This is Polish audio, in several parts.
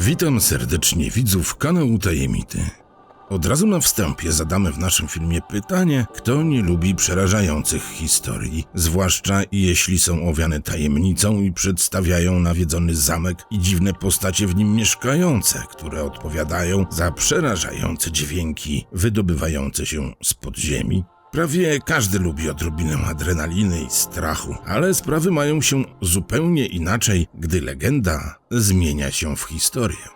Witam serdecznie widzów kanału Tajemity. Od razu na wstępie zadamy w naszym filmie pytanie, kto nie lubi przerażających historii, zwłaszcza jeśli są owiane tajemnicą i przedstawiają nawiedzony zamek i dziwne postacie w nim mieszkające, które odpowiadają za przerażające dźwięki wydobywające się z podziemi. Prawie każdy lubi odrobinę adrenaliny i strachu, ale sprawy mają się zupełnie inaczej, gdy legenda zmienia się w historię.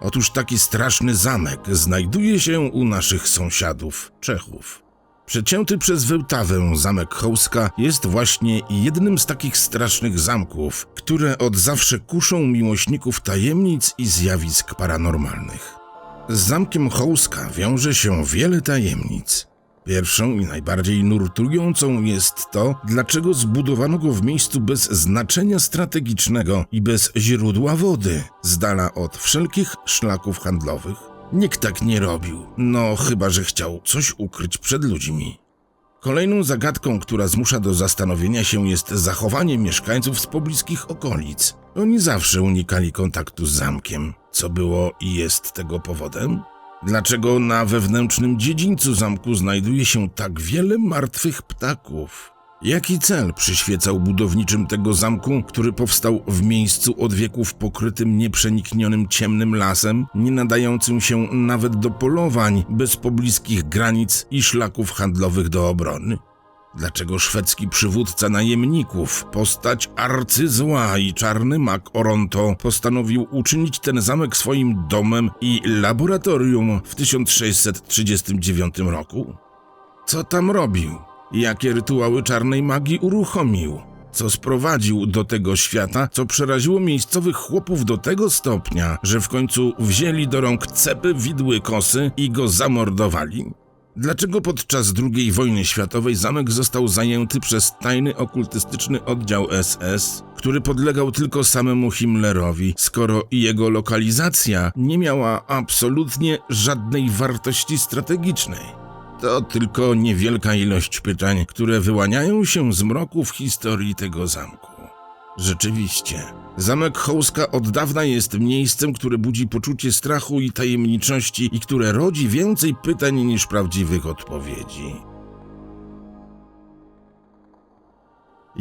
Otóż taki straszny zamek znajduje się u naszych sąsiadów, Czechów. Przecięty przez Wełtawę zamek Hołska jest właśnie jednym z takich strasznych zamków, które od zawsze kuszą miłośników tajemnic i zjawisk paranormalnych. Z zamkiem Hołska wiąże się wiele tajemnic. Pierwszą i najbardziej nurtującą jest to, dlaczego zbudowano go w miejscu bez znaczenia strategicznego i bez źródła wody, z dala od wszelkich szlaków handlowych. Nikt tak nie robił, no chyba że chciał coś ukryć przed ludźmi. Kolejną zagadką, która zmusza do zastanowienia się, jest zachowanie mieszkańców z pobliskich okolic. Oni zawsze unikali kontaktu z zamkiem. Co było i jest tego powodem? Dlaczego na wewnętrznym dziedzińcu zamku znajduje się tak wiele martwych ptaków? Jaki cel przyświecał budowniczym tego zamku, który powstał w miejscu od wieków pokrytym nieprzeniknionym ciemnym lasem, nie nadającym się nawet do polowań, bez pobliskich granic i szlaków handlowych do obrony? Dlaczego szwedzki przywódca najemników, postać arcyzła i czarny mak Oronto postanowił uczynić ten zamek swoim domem i laboratorium w 1639 roku? Co tam robił? Jakie rytuały czarnej magii uruchomił? Co sprowadził do tego świata, co przeraziło miejscowych chłopów do tego stopnia, że w końcu wzięli do rąk cepy widły kosy i go zamordowali? Dlaczego podczas II wojny światowej zamek został zajęty przez tajny okultystyczny oddział SS, który podlegał tylko samemu Himmlerowi, skoro jego lokalizacja nie miała absolutnie żadnej wartości strategicznej? To tylko niewielka ilość pytań, które wyłaniają się z mroku w historii tego zamku. Rzeczywiście, zamek Hołska od dawna jest miejscem, które budzi poczucie strachu i tajemniczości i które rodzi więcej pytań niż prawdziwych odpowiedzi.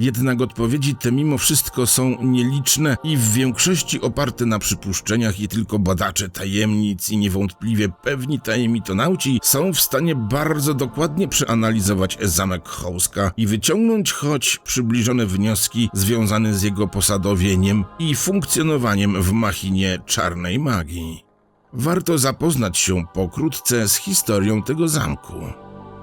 Jednak odpowiedzi te mimo wszystko są nieliczne i w większości oparte na przypuszczeniach i tylko badacze tajemnic i niewątpliwie pewni tajemnitonauci są w stanie bardzo dokładnie przeanalizować zamek Hołska i wyciągnąć choć przybliżone wnioski związane z jego posadowieniem i funkcjonowaniem w machinie czarnej magii. Warto zapoznać się pokrótce z historią tego zamku.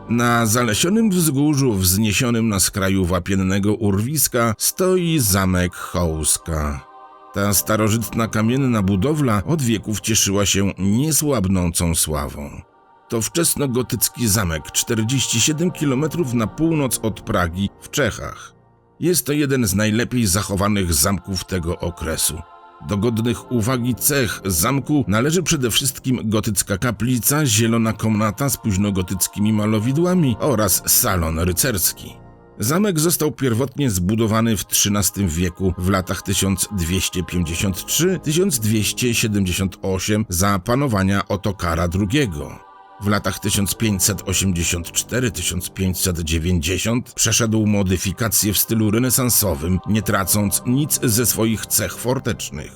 Na zalesionym wzgórzu wzniesionym na skraju wapiennego urwiska stoi zamek Hołska. Ta starożytna kamienna budowla od wieków cieszyła się niesłabnącą sławą. To wczesnogotycki zamek 47 km na północ od Pragi w Czechach. Jest to jeden z najlepiej zachowanych zamków tego okresu. Do godnych uwagi cech zamku należy przede wszystkim gotycka kaplica, zielona komnata z późnogotyckimi malowidłami oraz salon rycerski. Zamek został pierwotnie zbudowany w XIII wieku w latach 1253-1278 za panowania Otokara II. W latach 1584-1590 przeszedł modyfikacje w stylu renesansowym, nie tracąc nic ze swoich cech fortecznych.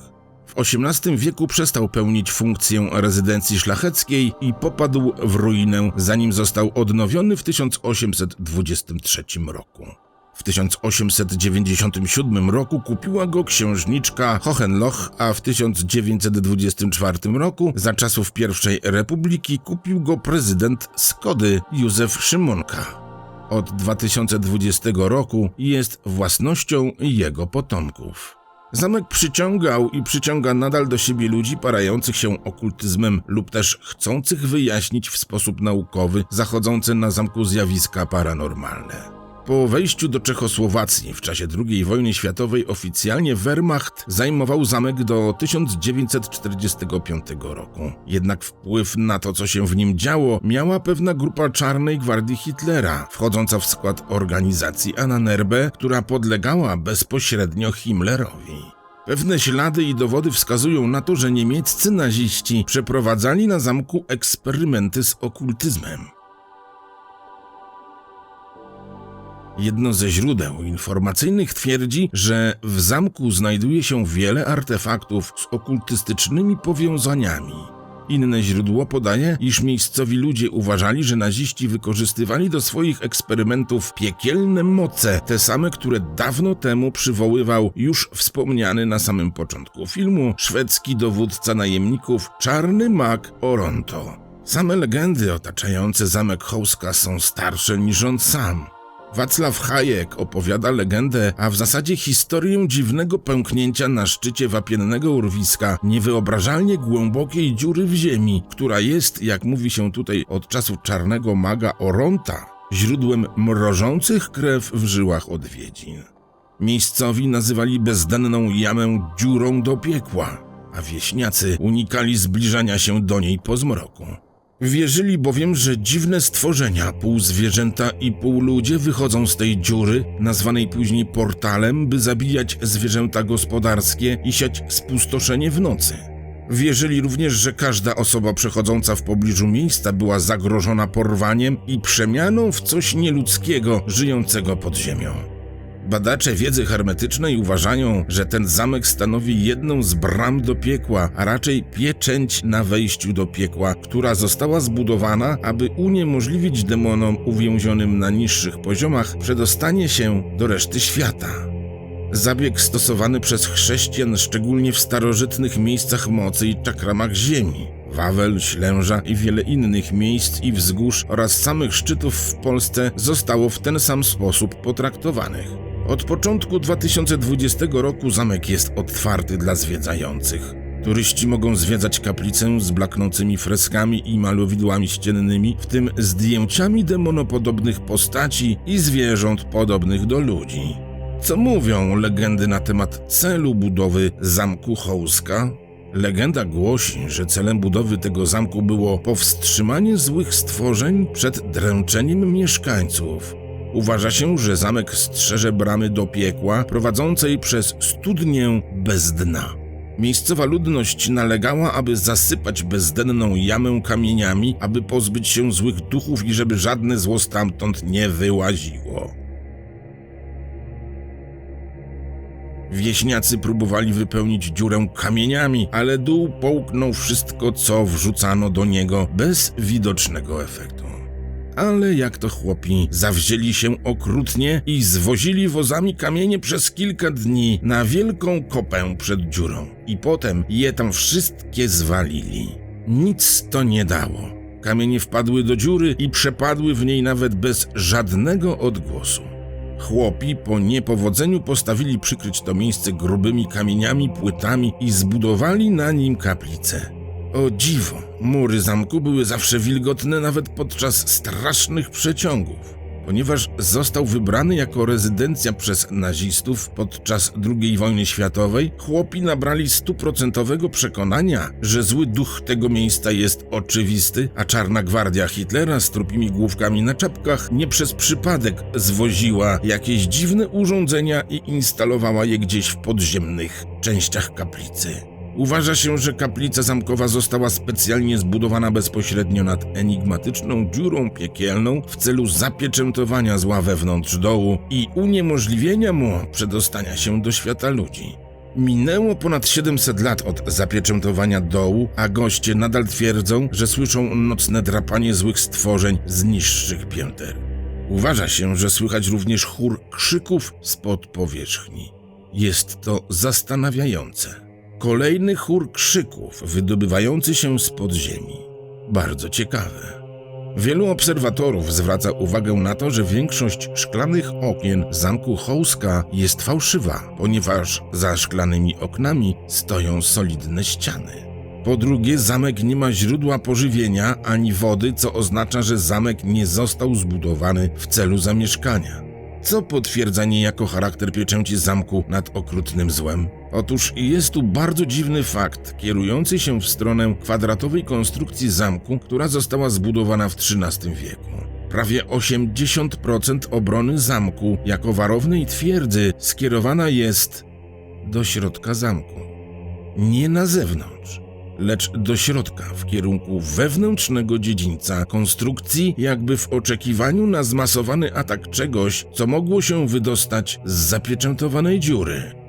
W XVIII wieku przestał pełnić funkcję rezydencji szlacheckiej i popadł w ruinę, zanim został odnowiony w 1823 roku. W 1897 roku kupiła go księżniczka Hohenloch, a w 1924 roku, za czasów I Republiki, kupił go prezydent Skody Józef Szymonka. Od 2020 roku jest własnością jego potomków. Zamek przyciągał i przyciąga nadal do siebie ludzi parających się okultyzmem lub też chcących wyjaśnić w sposób naukowy zachodzące na zamku zjawiska paranormalne. Po wejściu do Czechosłowacji w czasie II wojny światowej oficjalnie Wehrmacht zajmował zamek do 1945 roku. Jednak wpływ na to, co się w nim działo, miała pewna grupa czarnej gwardii Hitlera, wchodząca w skład organizacji Annanerbe, która podlegała bezpośrednio Himmlerowi. Pewne ślady i dowody wskazują na to, że niemieccy naziści przeprowadzali na zamku eksperymenty z okultyzmem. Jedno ze źródeł informacyjnych twierdzi, że w zamku znajduje się wiele artefaktów z okultystycznymi powiązaniami. Inne źródło podaje, iż miejscowi ludzie uważali, że naziści wykorzystywali do swoich eksperymentów piekielne moce, te same, które dawno temu przywoływał już wspomniany na samym początku filmu szwedzki dowódca najemników Czarny Mag Oronto. Same legendy otaczające zamek Hołska są starsze niż on sam. Wacław Hajek opowiada legendę, a w zasadzie historię dziwnego pęknięcia na szczycie wapiennego urwiska niewyobrażalnie głębokiej dziury w ziemi, która jest, jak mówi się tutaj od czasu czarnego maga Oronta, źródłem mrożących krew w żyłach odwiedzin. Miejscowi nazywali bezdenną jamę dziurą do piekła, a wieśniacy unikali zbliżania się do niej po zmroku. Wierzyli bowiem, że dziwne stworzenia, pół zwierzęta i pół ludzie wychodzą z tej dziury, nazwanej później portalem, by zabijać zwierzęta gospodarskie i siać spustoszenie w nocy. Wierzyli również, że każda osoba przechodząca w pobliżu miejsca była zagrożona porwaniem i przemianą w coś nieludzkiego żyjącego pod ziemią. Badacze wiedzy hermetycznej uważają, że ten zamek stanowi jedną z bram do piekła, a raczej pieczęć na wejściu do piekła, która została zbudowana, aby uniemożliwić demonom uwięzionym na niższych poziomach przedostanie się do reszty świata. Zabieg stosowany przez chrześcijan szczególnie w starożytnych miejscach mocy i czakramach ziemi. Wawel, Ślęża i wiele innych miejsc i wzgórz oraz samych szczytów w Polsce zostało w ten sam sposób potraktowanych. Od początku 2020 roku zamek jest otwarty dla zwiedzających. Turyści mogą zwiedzać kaplicę z blaknącymi freskami i malowidłami ściennymi, w tym zdjęciami demonopodobnych postaci i zwierząt podobnych do ludzi. Co mówią legendy na temat celu budowy zamku Hołska? Legenda głosi, że celem budowy tego zamku było powstrzymanie złych stworzeń przed dręczeniem mieszkańców. Uważa się, że zamek strzeże bramy do piekła prowadzącej przez studnię bez dna. Miejscowa ludność nalegała, aby zasypać bezdenną jamę kamieniami, aby pozbyć się złych duchów i żeby żadne zło stamtąd nie wyłaziło. Wieśniacy próbowali wypełnić dziurę kamieniami, ale dół połknął wszystko, co wrzucano do niego bez widocznego efektu. Ale jak to chłopi, zawzięli się okrutnie i zwozili wozami kamienie przez kilka dni na wielką kopę przed dziurą. I potem je tam wszystkie zwalili. Nic to nie dało. Kamienie wpadły do dziury i przepadły w niej nawet bez żadnego odgłosu. Chłopi po niepowodzeniu postawili przykryć to miejsce grubymi kamieniami, płytami i zbudowali na nim kaplicę. O dziwo, mury zamku były zawsze wilgotne nawet podczas strasznych przeciągów. Ponieważ został wybrany jako rezydencja przez nazistów podczas II wojny światowej, chłopi nabrali stuprocentowego przekonania, że zły duch tego miejsca jest oczywisty, a czarna gwardia Hitlera z trupimi główkami na czapkach nie przez przypadek zwoziła jakieś dziwne urządzenia i instalowała je gdzieś w podziemnych częściach kaplicy. Uważa się, że kaplica zamkowa została specjalnie zbudowana bezpośrednio nad enigmatyczną dziurą piekielną w celu zapieczętowania zła wewnątrz dołu i uniemożliwienia mu przedostania się do świata ludzi. Minęło ponad 700 lat od zapieczętowania dołu, a goście nadal twierdzą, że słyszą nocne drapanie złych stworzeń z niższych pięter. Uważa się, że słychać również chór krzyków spod powierzchni. Jest to zastanawiające. Kolejny chór krzyków wydobywający się z podziemi. Bardzo ciekawe. Wielu obserwatorów zwraca uwagę na to, że większość szklanych okien zamku Hołska jest fałszywa, ponieważ za szklanymi oknami stoją solidne ściany. Po drugie, zamek nie ma źródła pożywienia ani wody, co oznacza, że zamek nie został zbudowany w celu zamieszkania co potwierdza niejako charakter pieczęci zamku nad okrutnym złem. Otóż jest tu bardzo dziwny fakt, kierujący się w stronę kwadratowej konstrukcji zamku, która została zbudowana w XIII wieku. Prawie 80% obrony zamku jako warownej twierdzy skierowana jest do środka zamku. Nie na zewnątrz, lecz do środka, w kierunku wewnętrznego dziedzińca konstrukcji, jakby w oczekiwaniu na zmasowany atak czegoś, co mogło się wydostać z zapieczętowanej dziury.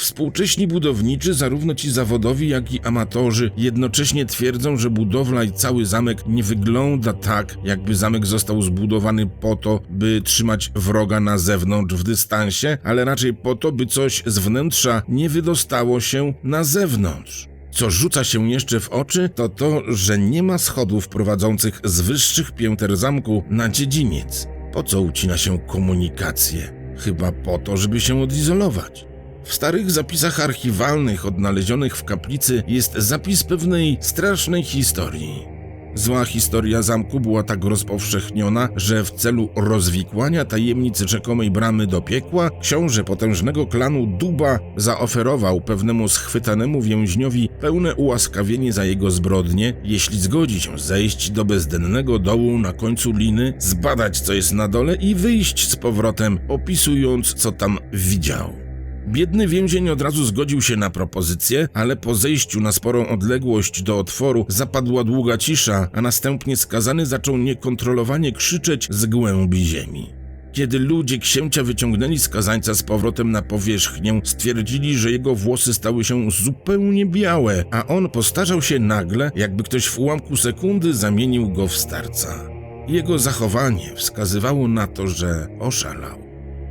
Współcześni budowniczy, zarówno ci zawodowi, jak i amatorzy, jednocześnie twierdzą, że budowla i cały zamek nie wygląda tak, jakby zamek został zbudowany po to, by trzymać wroga na zewnątrz w dystansie, ale raczej po to, by coś z wnętrza nie wydostało się na zewnątrz. Co rzuca się jeszcze w oczy, to to, że nie ma schodów prowadzących z wyższych pięter zamku na dziedziniec. Po co ucina się komunikację? Chyba po to, żeby się odizolować. W starych zapisach archiwalnych odnalezionych w kaplicy jest zapis pewnej strasznej historii. Zła historia zamku była tak rozpowszechniona, że w celu rozwikłania tajemnicy rzekomej bramy do piekła, książę potężnego klanu Duba zaoferował pewnemu schwytanemu więźniowi pełne ułaskawienie za jego zbrodnie, jeśli zgodzi się zejść do bezdennego dołu na końcu liny, zbadać co jest na dole i wyjść z powrotem, opisując co tam widział. Biedny więzień od razu zgodził się na propozycję, ale po zejściu na sporą odległość do otworu zapadła długa cisza, a następnie skazany zaczął niekontrolowanie krzyczeć z głębi ziemi. Kiedy ludzie księcia wyciągnęli skazańca z powrotem na powierzchnię, stwierdzili, że jego włosy stały się zupełnie białe, a on postarzał się nagle, jakby ktoś w ułamku sekundy zamienił go w starca. Jego zachowanie wskazywało na to, że oszalał.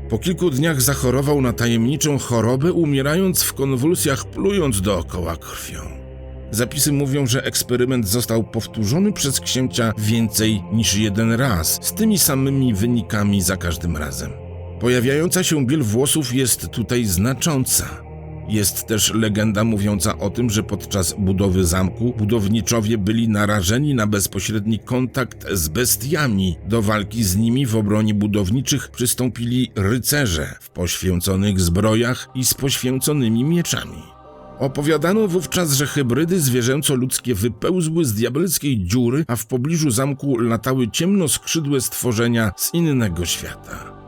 Po kilku dniach zachorował na tajemniczą chorobę, umierając w konwulsjach, plując dookoła krwią. Zapisy mówią, że eksperyment został powtórzony przez księcia więcej niż jeden raz, z tymi samymi wynikami za każdym razem. Pojawiająca się biel włosów jest tutaj znacząca. Jest też legenda mówiąca o tym, że podczas budowy zamku budowniczowie byli narażeni na bezpośredni kontakt z bestiami. Do walki z nimi w obronie budowniczych przystąpili rycerze w poświęconych zbrojach i z poświęconymi mieczami. Opowiadano wówczas, że hybrydy zwierzęco-ludzkie wypełzły z diabelskiej dziury, a w pobliżu zamku latały ciemnoskrzydłe stworzenia z innego świata.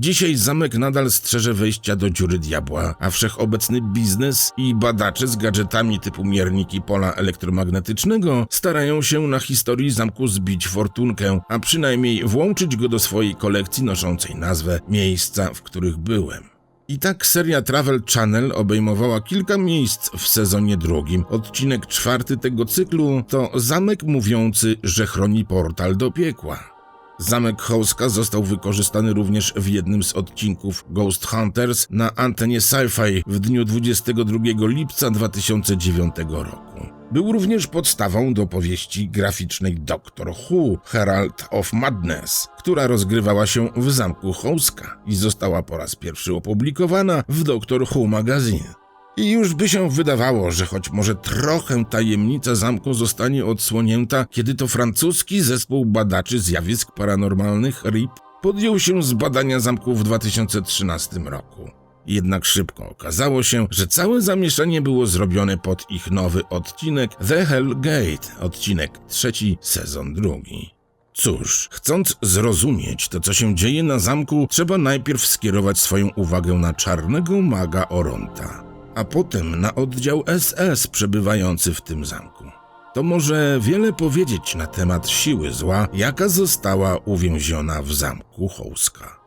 Dzisiaj zamek nadal strzeże wejścia do dziury diabła, a wszechobecny biznes i badacze z gadżetami typu mierniki pola elektromagnetycznego starają się na historii zamku zbić fortunkę, a przynajmniej włączyć go do swojej kolekcji noszącej nazwę Miejsca, w których byłem. I tak seria Travel Channel obejmowała kilka miejsc w sezonie drugim. Odcinek czwarty tego cyklu to zamek mówiący, że chroni portal do piekła. Zamek Hołska został wykorzystany również w jednym z odcinków Ghost Hunters na antenie Sci-Fi w dniu 22 lipca 2009 roku. Był również podstawą do powieści graficznej Doctor Who Herald of Madness, która rozgrywała się w zamku Hołska i została po raz pierwszy opublikowana w Doctor Who Magazine. I już by się wydawało, że choć może trochę tajemnica zamku zostanie odsłonięta, kiedy to francuski zespół badaczy zjawisk paranormalnych RIP podjął się z badania zamku w 2013 roku. Jednak szybko okazało się, że całe zamieszanie było zrobione pod ich nowy odcinek The Hell Gate, odcinek trzeci, sezon drugi. Cóż, chcąc zrozumieć to, co się dzieje na zamku, trzeba najpierw skierować swoją uwagę na czarnego maga Oronta a potem na oddział SS przebywający w tym zamku. To może wiele powiedzieć na temat siły zła, jaka została uwięziona w zamku Hołska.